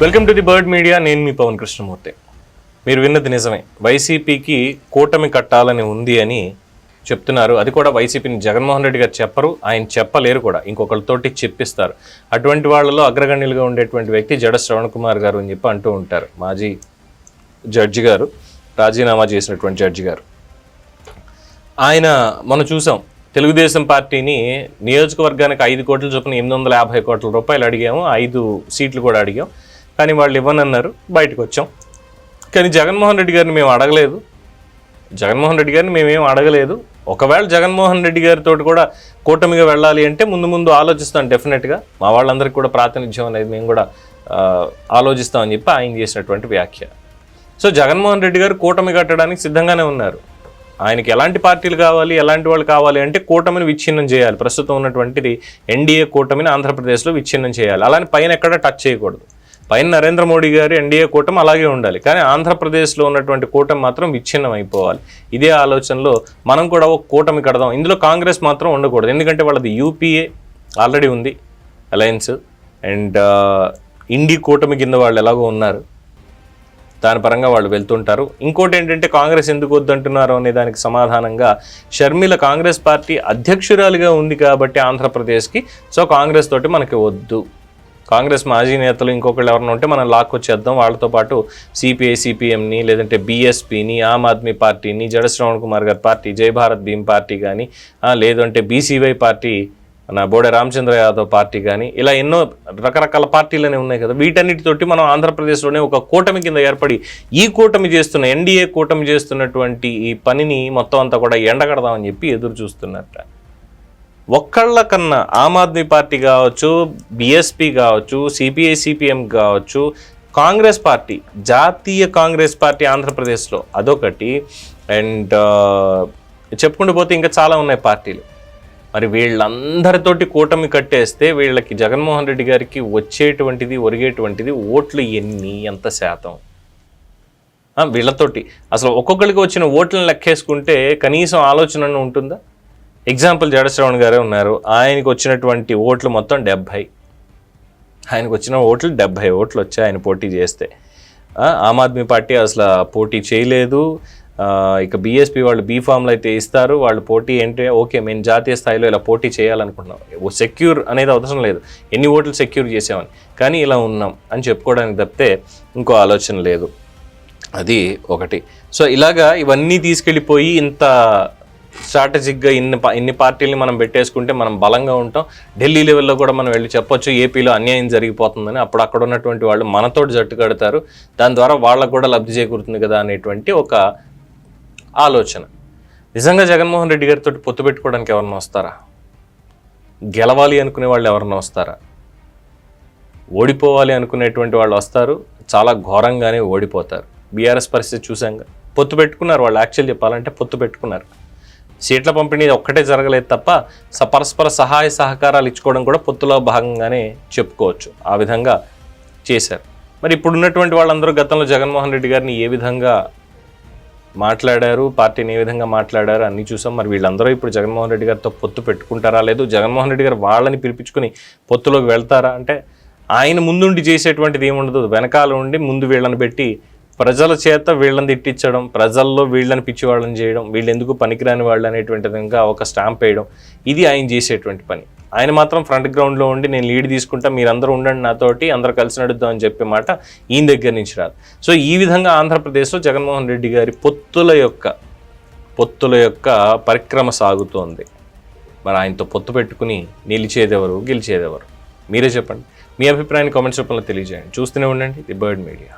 Welcome to the Bird Media నేను మీ పవన్ కృష్ణమూర్తి. మీరు విన్నది నిజమే. వైసీపీకి కూటమి కట్టాలని ఉంది అని చెప్తున్నారు. అది కూడా వైసీపీని జగన్మోహన్ రెడ్డి గారు చెప్పరు ఆయన చెప్పలేరు కూడా. ఇంకొకరితోటి చెప్పిస్తారు. అటువంటి వాళ్ళలో అగ్రగణ్యులుగా ఉండేటువంటి వ్యక్తి జడ శ్రవణ్ కుమార్ గారు అని చెప్పి అంటూ ఉంటారు మాజీ జడ్జి గారు రాజీనామా చేసినటువంటి జడ్జి గారు. ఆయన మనం చూసాం తెలుగుదేశం పార్టీని నియోజకవర్గానికి ఐదు కోట్ల చొప్పున ఎనిమిది వందల యాభై కోట్ల రూపాయలు అడిగాము ఐదు సీట్లు కూడా అడిగాం. కానీ వాళ్ళు ఇవ్వనన్నారు బయటకు వచ్చాం. కానీ జగన్మోహన్ రెడ్డి గారిని మేము అడగలేదు. జగన్మోహన్ రెడ్డి గారిని మేమేం అడగలేదు. ఒకవేళ జగన్మోహన్ రెడ్డి గారితో కూడా కూటమిగా వెళ్ళాలి అంటే ముందు ముందు ఆలోచిస్తాం డెఫినెట్గా. మా వాళ్ళందరికీ కూడా ప్రాతినిధ్యం అనేది మేము కూడా ఆలోచిస్తామని చెప్పి ఆయన చేసినటువంటి వ్యాఖ్య. సో జగన్మోహన్ రెడ్డి గారు కూటమి కట్టడానికి సిద్ధంగానే ఉన్నారు. ఆయనకి ఎలాంటి పార్టీలు కావాలి ఎలాంటి వాళ్ళు కావాలి అంటే కూటమిని విచ్ఛిన్నం చేయాలి. ప్రస్తుతం ఉన్నటువంటిది ఎన్డీఏ కూటమిని ఆంధ్రప్రదేశ్లో విచ్ఛిన్నం చేయాలి. అలానే పైన ఎక్కడ టచ్ చేయకూడదు. పైన నరేంద్ర మోడీ గారి ఎన్డీఏ కూటమి అలాగే ఉండాలి. కానీ ఆంధ్రప్రదేశ్లో ఉన్నటువంటి కూటమి మాత్రం విచ్ఛిన్నం అయిపోవాలి ఇదే ఆలోచనలో మనం కూడా ఒక కూటమి కడదాం. ఇందులో కాంగ్రెస్ మాత్రం ఉండకూడదు. ఎందుకంటే వాళ్ళది యూపీఏ ఆల్రెడీ ఉంది అలయన్స్. అండ్ ఇండి కూటమి కింద వాళ్ళు ఎలాగో ఉన్నారు. దాని పరంగా వాళ్ళు వెళ్తుంటారు. ఇంకోటి ఏంటంటే కాంగ్రెస్ ఎందుకు వద్దంటున్నారు అనే దానికి సమాధానంగా షర్మిల కాంగ్రెస్ పార్టీ అధ్యక్షురాలిగా ఉంది కాబట్టి ఆంధ్రప్రదేశ్కి. సో కాంగ్రెస్ తోటి మనకి వద్దు. కాంగ్రెస్ మాజీ నేతలు ఇంకొకళ్ళు ఎవరైనా ఉంటే మనం లాక్కొచ్చేద్దాం వాళ్ళతో పాటు సిపిఐ సిపిఎంని లేదంటే బీఎస్పీని ఆమ్ ఆద్మీ పార్టీని జడ శ్రవణ్ కుమార్ గారి పార్టీ జై భారత్ భీమ్ పార్టీ కానీ లేదంటే బీసీవై పార్టీ మన బోడే రామచంద్ర యాదవ్ పార్టీ కానీ ఇలా ఎన్నో రకరకాల పార్టీలనే ఉన్నాయి కదా. వీటన్నిటితోటి మనం ఆంధ్రప్రదేశ్లోనే ఒక కూటమి కింద ఏర్పడి ఈ కూటమి చేస్తున్న ఎన్డీఏ కూటమి చేస్తున్నటువంటి ఈ పనిని మొత్తం అంతా కూడా ఎండగడదామని చెప్పి ఎదురు చూస్తున్నట్ట. ఒక్కళ్ళ కన్నా ఆమ్ ఆద్మీ పార్టీ కావచ్చు బీఎస్పీ కావచ్చు సిపిఐ సిపిఎం కావచ్చు కాంగ్రెస్ పార్టీ జాతీయ కాంగ్రెస్ పార్టీ ఆంధ్రప్రదేశ్లో అదొకటి. అండ్ చెప్పుకుంటూ పోతే ఇంకా చాలా ఉన్నాయి పార్టీలు. మరి వీళ్ళందరితోటి కూటమి కట్టేస్తే వీళ్ళకి జగన్మోహన్ రెడ్డి గారికి వచ్చేటువంటిది ఒరిగేటువంటిది ఓట్లు ఎన్ని? ఎంత శాతం? వీళ్ళతోటి. అసలు ఒక్కొక్కరికి వచ్చిన ఓట్లను లెక్కేసుకుంటే కనీసం ఆలోచన ఉంటుందా? ఎగ్జాంపుల్ జడశ్రవణ్ గారే ఉన్నారు. ఆయనకు వచ్చినటువంటి ఓట్లు మొత్తం డెబ్భై. ఆయనకు వచ్చిన ఓట్లు డెబ్భై ఓట్లు వచ్చాయి ఆయన పోటీ చేస్తే. ఆమ్ ఆద్మీ పార్టీ అసలు పోటీ చేయలేదు. ఇక బీఎస్పీ వాళ్ళు బీ అయితే ఇస్తారు. వాళ్ళు పోటీ ఏంటంటే ఓకే మేము జాతీయ స్థాయిలో ఇలా పోటీ చేయాలనుకుంటున్నాం ఓ సెక్యూర్ అనేది అవసరం లేదు. ఎన్ని ఓట్లు సెక్యూర్ చేసామని. కానీ ఇలా ఉన్నాం అని చెప్పుకోవడానికి తప్పితే ఇంకో ఆలోచన లేదు. అది ఒకటి. సో ఇలాగా ఇవన్నీ తీసుకెళ్ళిపోయి ఇంత స్ట్రాటజిక్గా ఇన్ని ఇన్ని పార్టీలని మనం పెట్టేసుకుంటే మనం బలంగా ఉంటాం. ఢిల్లీ లెవెల్లో కూడా మనం వెళ్ళి చెప్పొచ్చు ఏపీలో అన్యాయం జరిగిపోతుందని. అప్పుడు అక్కడ ఉన్నటువంటి వాళ్ళు మనతోటి జట్టు కడతారు. దాని ద్వారా వాళ్ళకు కూడా లబ్ధి చేకూరుతుంది కదా అనేటువంటి ఒక ఆలోచన. నిజంగా జగన్మోహన్ రెడ్డి గారితో పొత్తు పెట్టుకోవడానికి ఎవరన్నా వస్తారా? గెలవాలి అనుకునే వాళ్ళు ఎవరన్నా వస్తారా? ఓడిపోవాలి అనుకునేటువంటి వాళ్ళు వస్తారు. చాలా ఘోరంగానే ఓడిపోతారు. బీఆర్ఎస్ పరిస్థితి చూసాంగా. పొత్తు పెట్టుకున్నారు వాళ్ళు. యాక్చువల్ చెప్పాలంటే పొత్తు పెట్టుకున్నారు. సీట్ల పంపిణీ ఒక్కటే జరగలేదు తప్ప స పరస్పర సహాయ సహకారాలు ఇచ్చుకోవడం కూడా పొత్తులో భాగంగానే చెప్పుకోవచ్చు. ఆ విధంగా చేశారు. మరి ఇప్పుడున్నటువంటి వాళ్ళందరూ గతంలో జగన్మోహన్ రెడ్డి గారిని ఏ విధంగా మాట్లాడారు పార్టీని ఏ విధంగా మాట్లాడారు అన్ని చూసాం. మరి వీళ్ళందరూ ఇప్పుడు జగన్మోహన్ రెడ్డి గారితో పొత్తు పెట్టుకుంటారా లేదు? జగన్మోహన్ రెడ్డి గారు వాళ్ళని పిలిపించుకుని పొత్తులోకి వెళ్తారా? అంటే ఆయన ముందుండి చేసేటువంటిది ఏముండదు. వెనకాల ఉండి ముందు వీళ్ళని పెట్టి ప్రజల చేత వీళ్ళని తిట్టించడం ప్రజల్లో వీళ్ళని పిచ్చి వాళ్ళని చేయడం వీళ్ళు ఎందుకు పనికిరాని వాళ్ళు అనేటువంటి విధంగా ఒక స్టాంప్ వేయడం ఇది ఆయన చేసేటువంటి పని. ఆయన మాత్రం ఫ్రంట్ గ్రౌండ్లో ఉండి నేను లీడ్ తీసుకుంటా మీరందరూ ఉండండి నాతోటి అందరూ కలిసి నడుద్దాం అని చెప్పే మాట ఈయన దగ్గర నుంచి రాదు. సో ఈ విధంగా ఆంధ్రప్రదేశ్లో జగన్మోహన్ రెడ్డి గారి పొత్తుల యొక్క పొత్తుల యొక్క పరిక్రమ సాగుతోంది. మరి ఆయనతో పొత్తు పెట్టుకుని నిలిచేదెవరు గెలిచేదెవరు? మీరే చెప్పండి. మీ అభిప్రాయాన్ని కామెంట్స్ రూపంలో తెలియజేయండి. చూస్తూనే ఉండండి ది బర్డ్ మీడియా.